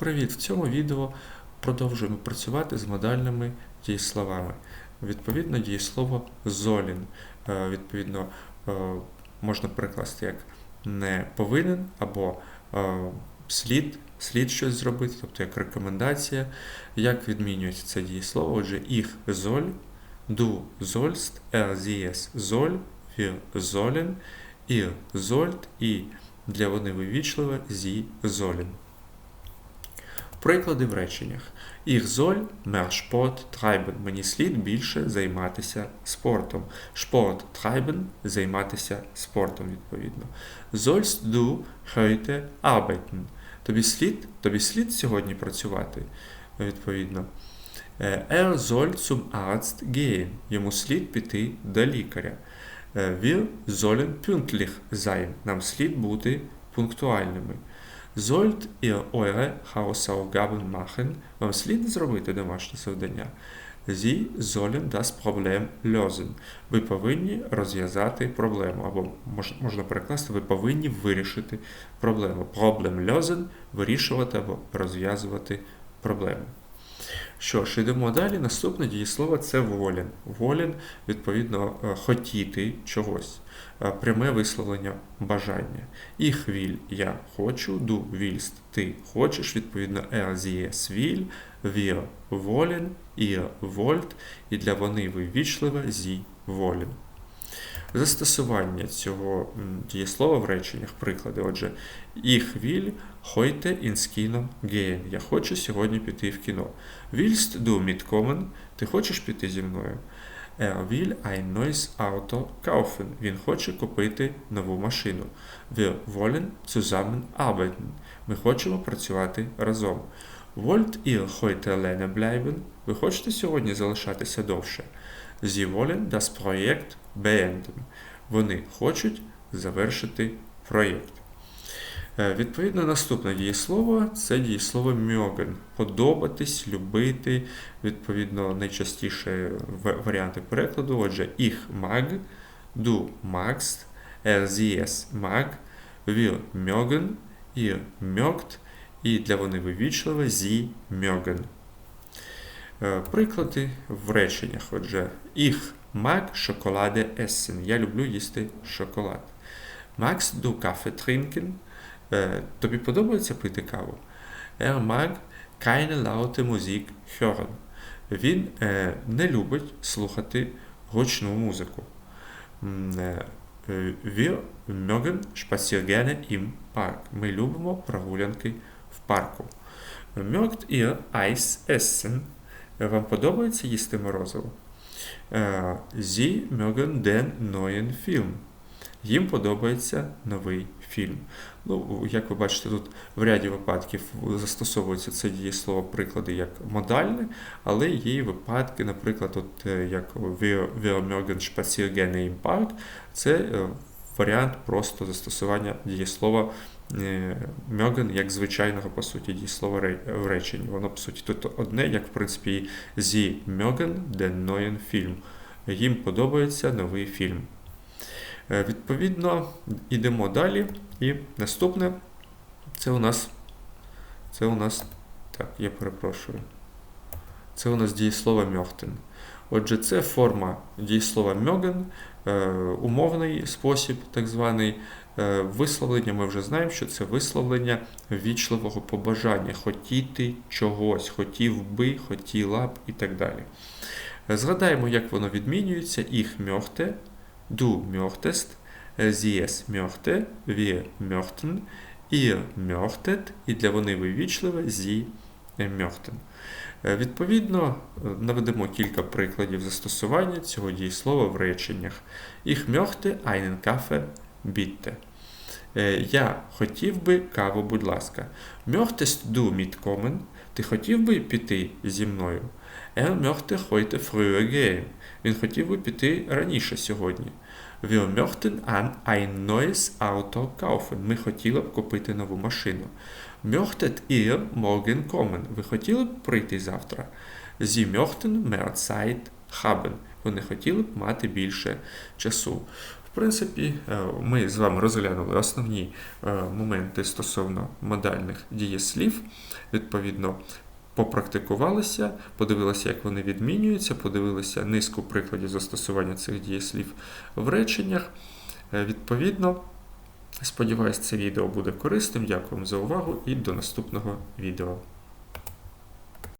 Привіт! В цьому відео продовжуємо працювати з модальними дієсловами. Відповідно, дієслово золін. Е, Відповідно, е, можна перекласти як не повинен або е, слід, слід щось зробити, тобто як рекомендація. Як відмінюється це дієслово? Отже, їх золь, du sollst, er es soll, wir ihr sollt і для вони вивічливе sie sollen. Приклади в реченнях. Ich soll mehr Sport treiben. Мені слід більше займатися спортом. Sport treiben – займатися спортом, відповідно. Sollst du heute arbeiten? Тобі слід, тобі слід сьогодні працювати, відповідно. Er soll zum Arzt gehen. Йому слід піти до лікаря. Wir sollen pünktlich sein. Нам слід бути пунктуальними. Sollt ihr eure Hausaufgaben machen? Вам слід зробити домашнє завдання. Sie sollen das Problem lösen. Ви повинні розв'язати проблему. Або мож- можна перекласти, ви повинні вирішити проблему. Problem lösen – вирішувати або розв'язувати проблему. Що ж, йдемо далі. Наступне дієслово це волен. Волен, відповідно, е, хотіти чогось. Е, Пряме висловлення бажання. Ich will – я хочу, du willst – ти хочеш, відповідно, er, sie, es will, wir wollen, ihr wollt, і для вони вивічливе sie wollen. Застосування цього дієслова в реченнях, приклади. Отже, will heute ins Kino gehen. Я хочу сьогодні піти в кіно. Willst du mitkommen? Ти хочеш піти зі мною? Er will ein neues Auto kaufen. Він хоче купити нову машину. Wir wollen zusammen arbeiten. Ми хочемо працювати разом. Wollt ihr heute alleine bleiben? Ви хочете сьогодні залишатися довше? Sie wollen das Projekt beenden. Вони хочуть завершити проєкт. Е, Відповідно, наступне дієслово це дієслово mögen. Подобатись, любити. Відповідно, найчастіше варіанти перекладу. Отже, ich mag, du magst, er sie es mag, wir mögen, ihr mögt, і для вони вивічливе sie mögen. Е, Приклади в реченнях. Отже, ich mag Schokolade essen. Я люблю їсти шоколад. Magst du Kaffee trinken? Е, Тобі подобається пити каву? Er mag keine laute Musik hören. Він е, не любить слухати гучну музику. Wir mögen Spaziergänge im Park. Ми любимо прогулянки в парку. Mögt ihr Eis essen? Вам подобається їсти морозиво? Sie mögen den neuen Film. Їм подобається новий фільм. Ну, як ви бачите, тут в ряді випадків застосовується це дієслово приклади як модальне, але є випадки, наприклад, от, е, як wir, wir mögen це е, варіант просто застосування дієслова е, mögen як звичайного, по суті, дієслова в реченні. Воно, по суті, тут одне, як в принципі і Sie mögen den neuen Film. Їм подобається новий фільм. Е, Відповідно, йдемо далі. І наступне це у нас. Це у нас. Так, я перепрошую. Це у нас дієслово мьохтен. Отже, це форма дієслова мьоген, е, умовний спосіб, так званий. Е, Висловлення ми вже знаємо, що це висловлення ввічливого побажання, хотіти чогось, хотів би, хотіла б і так далі. Е, Згадаємо, як воно відмінюється. Ich möchte, du möchtest, sie es möchte, wir möchten, ihr möchtet, і для вони вивічливе sie möchten. Е, Відповідно, е, наведемо кілька прикладів застосування цього дієслова в реченнях. Ich möchte einen Kaffee bitte. Е, Я хотів би каву, будь ласка. Möchtest du mitkommen? Ти хотів би піти зі мною? Er möchte heute früher gehen. Він хотів би піти раніше сьогодні. Wir möchten an ein neues Auto kaufen. Ми хотіли б купити нову машину. Möchtet ihr morgen kommen? Ви хотіли б прийти завтра? Sie möchten mehr Zeit haben. Вони хотіли б мати більше часу. В принципі, е, ми з вами розглянули основні е, моменти стосовно модальних дієслів. Відповідно, попрактикувалися, подивилися, як вони відмінюються, подивилися низку прикладів застосування цих дієслів в реченнях. Е, Відповідно, сподіваюсь, це відео буде корисним. Дякую вам за увагу і до наступного відео.